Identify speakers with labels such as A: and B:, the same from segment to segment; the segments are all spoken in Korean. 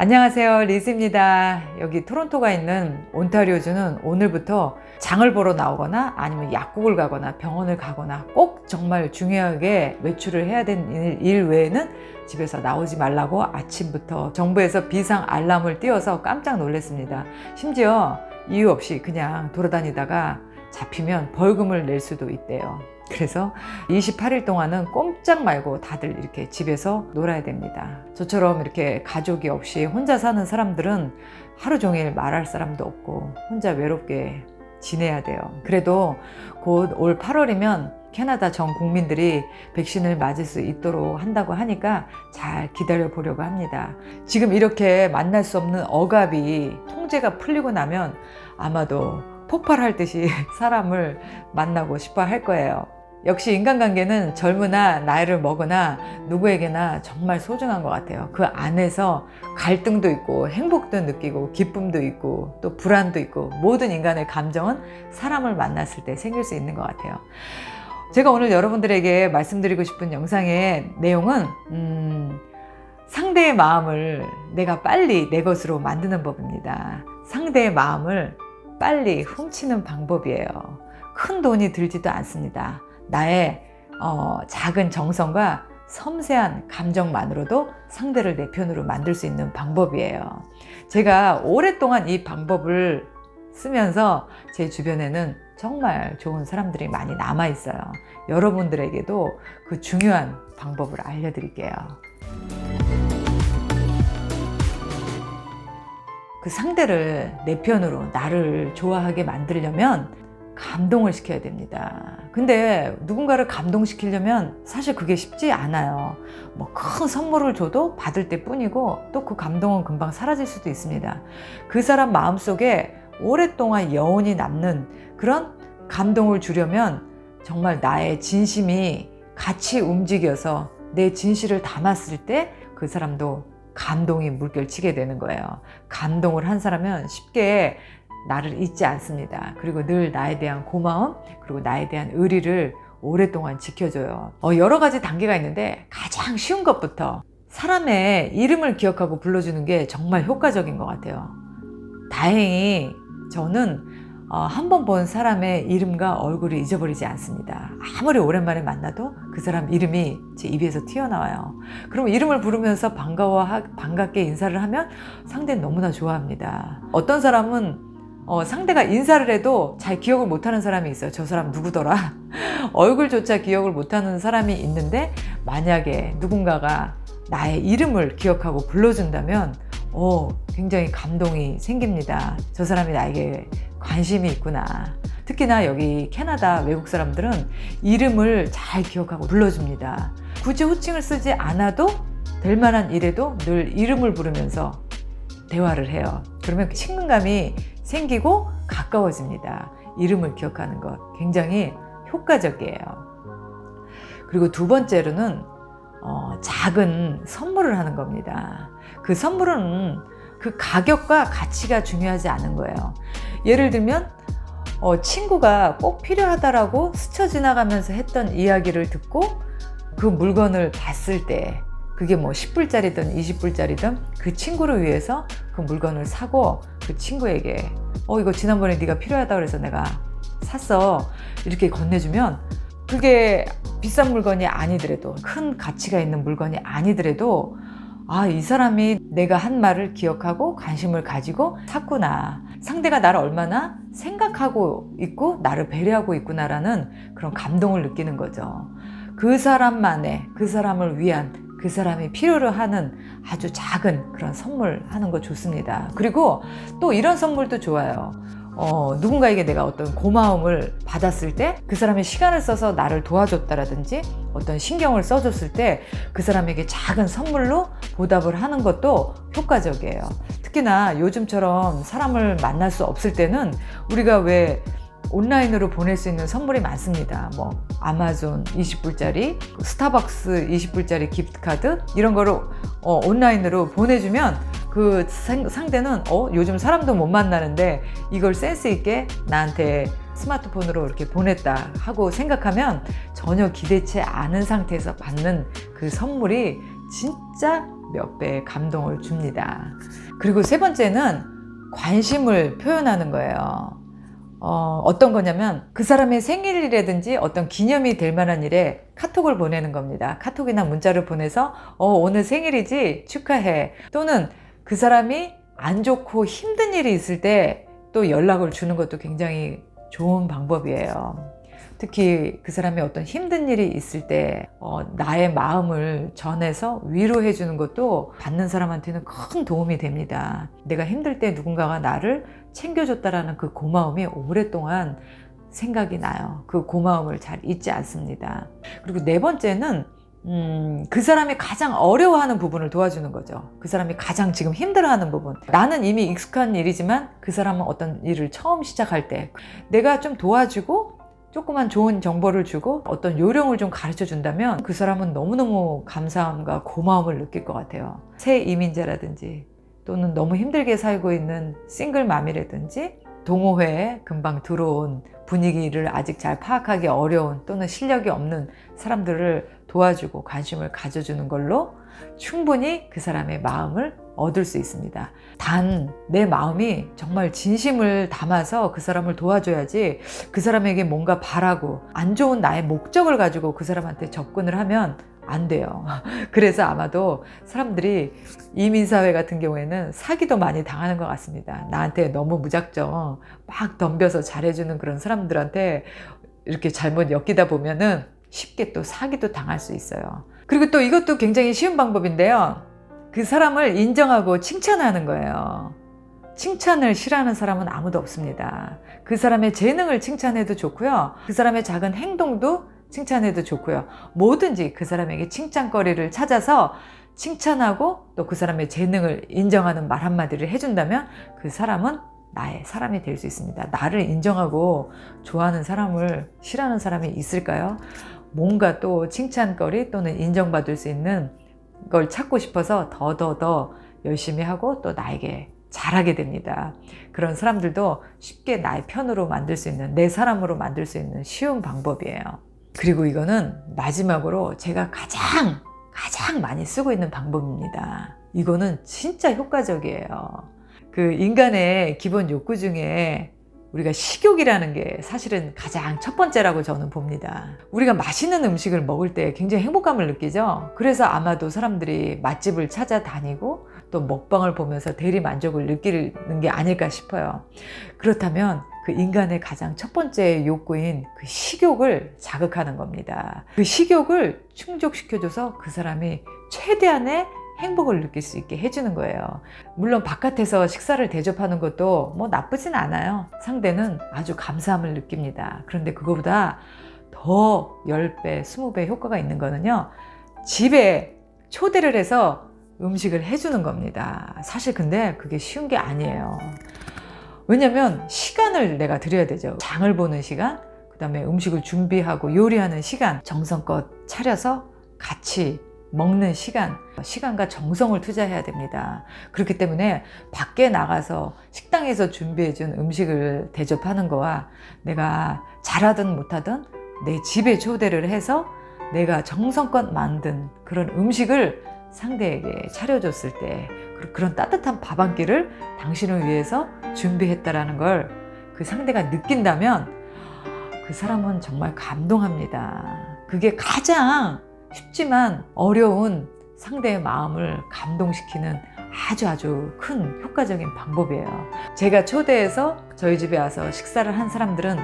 A: 안녕하세요. 리즈입니다. 여기 토론토가 있는 온타리오주는 오늘부터 장을 보러 나오거나 아니면 약국을 가거나 병원을 가거나 꼭 정말 중요하게 외출을 해야 되는 일- 일 외에는 집에서 나오지 말라고 아침부터 정부에서 비상 알람을 띄워서 깜짝 놀랐습니다. 심지어 이유 없이 그냥 돌아다니다가 잡히면 벌금을 낼 수도 있대요. 그래서 28일 동안은 꼼짝 말고 다들 이렇게 집에서 놀아야 됩니다. 저처럼 이렇게 가족이 없이 혼자 사는 사람들은 하루 종일 말할 사람도 없고 혼자 외롭게 지내야 돼요. 그래도 곧 올 8월이면 캐나다 전 국민들이 백신을 맞을 수 있도록 한다고 하니까 잘 기다려 보려고 합니다. 지금 이렇게 만날 수 없는 억압이 통제가 풀리고 나면 아마도 폭발할 듯이 사람을 만나고 싶어 할 거예요. 역시 인간관계는 젊으나 나이를 먹으나 누구에게나 정말 소중한 것 같아요. 그 안에서 갈등도 있고 행복도 느끼고 기쁨도 있고 또 불안도 있고 모든 인간의 감정은 사람을 만났을 때 생길 수 있는 것 같아요. 제가 오늘 여러분들에게 말씀드리고 싶은 영상의 내용은 음, 상대의 마음을 내가 빨리 내 것으로 만드는 법입니다. 상대의 마음을 빨리 훔치는 방법이에요. 큰 돈이 들지도 않습니다. 나의 어, 작은 정성과 섬세한 감정만으로도 상대를 내 편으로 만들 수 있는 방법이에요. 제가 오랫동안 이 방법을 쓰면서 제 주변에는 정말 좋은 사람들이 많이 남아 있어요. 여러분들에게도 그 중요한 방법을 알려드릴게요. 그 상대를 내 편으로 나를 좋아하게 만들려면 감동을 시켜야 됩니다. 근데 누군가를 감동시키려면 사실 그게 쉽지 않아요. 뭐 큰 선물을 줘도 받을 때 뿐이고 또 그 감동은 금방 사라질 수도 있습니다. 그 사람 마음속에 오랫동안 여운이 남는 그런 감동을 주려면 정말 나의 진심이 같이 움직여서 내 진실을 담았을 때 그 사람도 감동이 물결치게 되는 거예요. 감동을 한 사람은 쉽게 나를 잊지 않습니다. 그리고 늘 나에 대한 고마움, 그리고 나에 대한 의리를 오랫동안 지켜줘요. 어, 여러 가지 단계가 있는데 가장 쉬운 것부터 사람의 이름을 기억하고 불러주는 게 정말 효과적인 것 같아요. 다행히 저는 어, 한번 본 사람의 이름과 얼굴을 잊어버리지 않습니다. 아무리 오랜만에 만나도 그 사람 이름이 제 입에서 튀어나와요. 그럼 이름을 부르면서 반가워, 반갑게 인사를 하면 상대는 너무나 좋아합니다. 어떤 사람은 어, 상대가 인사를 해도 잘 기억을 못하는 사람이 있어요. 저 사람 누구더라? 얼굴조차 기억을 못하는 사람이 있는데 만약에 누군가가 나의 이름을 기억하고 불러준다면 어, 굉장히 감동이 생깁니다. 저 사람이 나에게 관심이 있구나. 특히나 여기 캐나다 외국 사람들은 이름을 잘 기억하고 불러줍니다. 굳이 호칭을 쓰지 않아도 될 만한 일에도 늘 이름을 부르면서 대화를 해요. 그러면 친근감이 생기고 가까워집니다. 이름을 기억하는 것 굉장히 효과적이에요. 그리고 두 번째로는 어, 작은 선물을 하는 겁니다. 그 선물은 그 가격과 가치가 중요하지 않은 거예요. 예를 들면 어, 친구가 꼭 필요하다라고 스쳐 지나가면서 했던 이야기를 듣고 그 물건을 봤을 때 그게 뭐 10불짜리든 20불짜리든 그 친구를 위해서 그 물건을 사고 그 친구에게 어 이거 지난번에 네가 필요하다 그래서 내가 샀어 이렇게 건네주면 그게 비싼 물건이 아니더라도 큰 가치가 있는 물건이 아니더라도 아, 이 사람이 내가 한 말을 기억하고 관심을 가지고 샀구나. 상대가 나를 얼마나 생각하고 있고 나를 배려하고 있구나라는 그런 감동을 느끼는 거죠. 그 사람만의 그 사람을 위한 그 사람이 필요로 하는 아주 작은 그런 선물 하는 거 좋습니다. 그리고 또 이런 선물도 좋아요. 어, 누군가에게 내가 어떤 고마움을 받았을 때 그 사람이 시간을 써서 나를 도와줬다라든지 어떤 신경을 써줬을 때 그 사람에게 작은 선물로 보답을 하는 것도 효과적이에요. 특히나 요즘처럼 사람을 만날 수 없을 때는 우리가 왜 온라인으로 보낼 수 있는 선물이 많습니다. 뭐 아마존 20불짜리, 스타벅스 20불짜리 기프트카드 이런 거를 어, 온라인으로 보내주면 그 상- 상대는 어 요즘 사람도 못 만나는데 이걸 센스 있게 나한테 스마트폰으로 이렇게 보냈다 하고 생각하면 전혀 기대치 않은 상태에서 받는 그 선물이 진짜 몇 배의 감동을 줍니다. 그리고 세 번째는 관심을 표현하는 거예요. 어, 어떤 거냐면 그 사람의 생일이라든지 어떤 기념이 될 만한 일에 카톡을 보내는 겁니다. 카톡이나 문자를 보내서 어, 오늘 생일이지 축하해. 또는 그 사람이 안 좋고 힘든 일이 있을 때 또 연락을 주는 것도 굉장히 좋은 방법이에요. 특히 그 사람이 어떤 힘든 일이 있을 때 어, 나의 마음을 전해서 위로해 주는 것도 받는 사람한테는 큰 도움이 됩니다. 내가 힘들 때 누군가가 나를 챙겨줬다라는 그 고마움이 오랫동안 생각이 나요. 그 고마움을 잘 잊지 않습니다. 그리고 네 번째는 음, 그 사람이 가장 어려워하는 부분을 도와주는 거죠. 그 사람이 가장 지금 힘들어하는 부분. 나는 이미 익숙한 일이지만 그 사람은 어떤 일을 처음 시작할 때 내가 좀 도와주고 조그만 좋은 정보를 주고 어떤 요령을 좀 가르쳐 준다면 그 사람은 너무너무 감사함과 고마움을 느낄 것 같아요. 새 이민자라든지 또는 너무 힘들게 살고 있는 싱글맘이라든지 동호회에 금방 들어온 분위기를 아직 잘 파악하기 어려운 또는 실력이 없는 사람들을 도와주고 관심을 가져주는 걸로 충분히 그 사람의 마음을 얻을 수 있습니다. 단 내 마음이 정말 진심을 담아서 그 사람을 도와줘야지 그 사람에게 뭔가 바라고 안 좋은 나의 목적을 가지고 그 사람한테 접근을 하면 안 돼요. 그래서 아마도 사람들이 이민사회 같은 경우에는 사기도 많이 당하는 것 같습니다. 나한테 너무 무작정 막 덤벼서 잘해주는 그런 사람들한테 이렇게 잘못 엮이다 보면은 쉽게 또 사기도 당할 수 있어요. 그리고 또 이것도 굉장히 쉬운 방법인데요. 그 사람을 인정하고 칭찬하는 거예요. 칭찬을 싫어하는 사람은 아무도 없습니다. 그 사람의 재능을 칭찬해도 좋고요. 그 사람의 작은 행동도 칭찬해도 좋고요. 뭐든지 그 사람에게 칭찬거리를 찾아서 칭찬하고 또 그 사람의 재능을 인정하는 말 한마디를 해준다면 그 사람은 나의 사람이 될 수 있습니다. 나를 인정하고 좋아하는 사람을 싫어하는 사람이 있을까요? 뭔가 또 칭찬거리 또는 인정받을 수 있는 걸 찾고 싶어서 더더더 열심히 하고 또 나에게 잘하게 됩니다. 그런 사람들도 쉽게 나의 편으로 만들 수 있는 내 사람으로 만들 수 있는 쉬운 방법이에요. 그리고 이거는 마지막으로 제가 가장 가장 많이 쓰고 있는 방법입니다. 이거는 진짜 효과적이에요. 그 인간의 기본 욕구 중에 우리가 식욕이라는 게 사실은 가장 첫 번째라고 저는 봅니다. 우리가 맛있는 음식을 먹을 때 굉장히 행복감을 느끼죠. 그래서 아마도 사람들이 맛집을 찾아다니고 또 먹방을 보면서 대리 만족을 느끼는 게 아닐까 싶어요. 그렇다면 그 인간의 가장 첫 번째 욕구인 그 식욕을 자극하는 겁니다. 그 식욕을 충족시켜줘서 그 사람이 최대한의 행복을 느낄 수 있게 해주는 거예요. 물론 바깥에서 식사를 대접하는 것도 뭐 나쁘진 않아요. 상대는 아주 감사함을 느낍니다. 그런데 그거보다 더 10배, 20배 효과가 있는 거는요. 집에 초대를 해서 음식을 해주는 겁니다. 사실 근데 그게 쉬운 게 아니에요. 왜냐면 시간을 내가 드려야 되죠. 장을 보는 시간, 그 다음에 음식을 준비하고 요리하는 시간, 정성껏 차려서 같이 먹는 시간, 시간과 정성을 투자해야 됩니다. 그렇기 때문에 밖에 나가서 식당에서 준비해준 음식을 대접하는 거와 내가 잘하든 못하든 내 집에 초대를 해서 내가 정성껏 만든 그런 음식을 상대에게 차려줬을 때 그런 따뜻한 밥 한 끼를 당신을 위해서 준비했다라는 걸 그 상대가 느낀다면 그 사람은 정말 감동합니다. 그게 가장 쉽지만 어려운 상대의 마음을 감동시키는 아주 아주 큰 효과적인 방법이에요. 제가 초대해서 저희 집에 와서 식사를 한 사람들은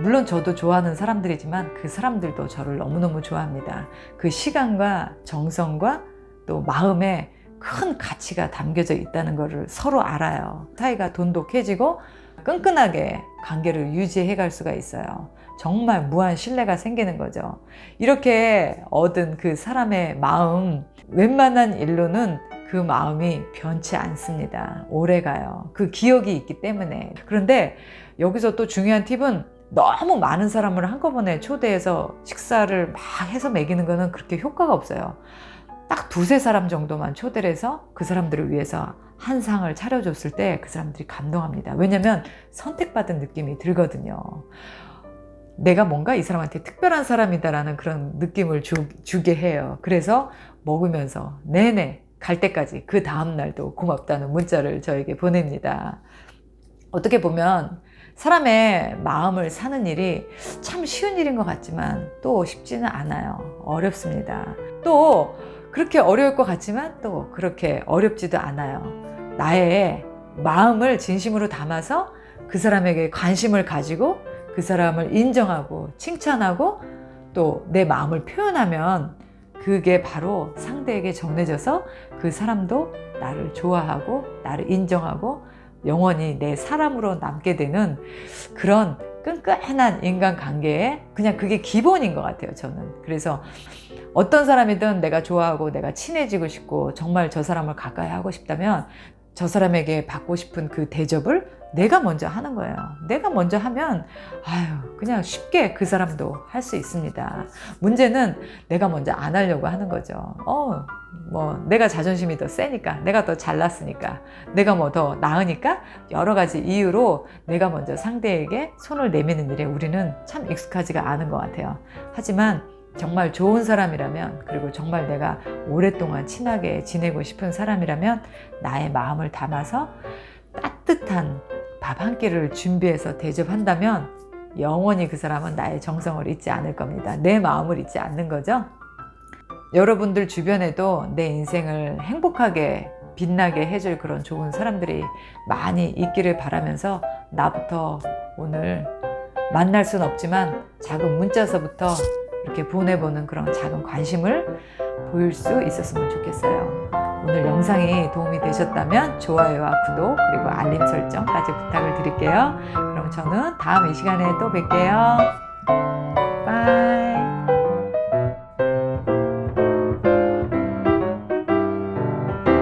A: 물론 저도 좋아하는 사람들이지만 그 사람들도 저를 너무너무 좋아합니다. 그 시간과 정성과 또 마음에 큰 가치가 담겨져 있다는 것을 서로 알아요. 사이가 돈독해지고 끈끈하게 관계를 유지해 갈 수가 있어요. 정말 무한 신뢰가 생기는 거죠. 이렇게 얻은 그 사람의 마음, 웬만한 일로는 그 마음이 변치 않습니다. 오래 가요. 그 기억이 있기 때문에. 그런데 여기서 또 중요한 팁은 너무 많은 사람을 한꺼번에 초대해서 식사를 막 해서 먹이는 거는 그렇게 효과가 없어요. 딱 두세 사람 정도만 초대를 해서 그 사람들을 위해서 한 상을 차려줬을 때 그 사람들이 감동합니다. 왜냐면 선택받은 느낌이 들거든요. 내가 뭔가 이 사람한테 특별한 사람이다라는 그런 느낌을 주, 주게 해요. 그래서 먹으면서 내내 갈 때까지 그 다음날도 고맙다는 문자를 저에게 보냅니다. 어떻게 보면 사람의 마음을 사는 일이 참 쉬운 일인 것 같지만 또 쉽지는 않아요. 어렵습니다. 또 그렇게 어려울 것 같지만 또 그렇게 어렵지도 않아요. 나의 마음을 진심으로 담아서 그 사람에게 관심을 가지고 그 사람을 인정하고 칭찬하고 또 내 마음을 표현하면 그게 바로 상대에게 전해져서 그 사람도 나를 좋아하고 나를 인정하고 영원히 내 사람으로 남게 되는 그런 끈끈한 인간관계에 그냥 그게 기본인 것 같아요, 저는. 그래서 어떤 사람이든 내가 좋아하고 내가 친해지고 싶고 정말 저 사람을 가까이 하고 싶다면 저 사람에게 받고 싶은 그 대접을 내가 먼저 하는 거예요. 내가 먼저 하면 아유 그냥 쉽게 그 사람도 할 수 있습니다. 문제는 내가 먼저 안 하려고 하는 거죠. 어, 뭐 내가 자존심이 더 세니까, 내가 더 잘났으니까, 내가 뭐 더 나으니까 여러 가지 이유로 내가 먼저 상대에게 손을 내미는 일에 우리는 참 익숙하지가 않은 것 같아요. 하지만 정말 좋은 사람이라면 그리고 정말 내가 오랫동안 친하게 지내고 싶은 사람이라면 나의 마음을 담아서 따뜻한 밥 한 끼를 준비해서 대접한다면 영원히 그 사람은 나의 정성을 잊지 않을 겁니다. 내 마음을 잊지 않는 거죠. 여러분들 주변에도 내 인생을 행복하게 빛나게 해줄 그런 좋은 사람들이 많이 있기를 바라면서 나부터 오늘 만날 순 없지만 작은 문자서부터 이렇게 보내보는 그런 작은 관심을 보일 수 있었으면 좋겠어요. 오늘 영상이 도움이 되셨다면 좋아요와 구독 그리고 알림 설정까지 부탁을 드릴게요. 그럼 저는 다음 이 시간에 또 뵐게요. 빠이.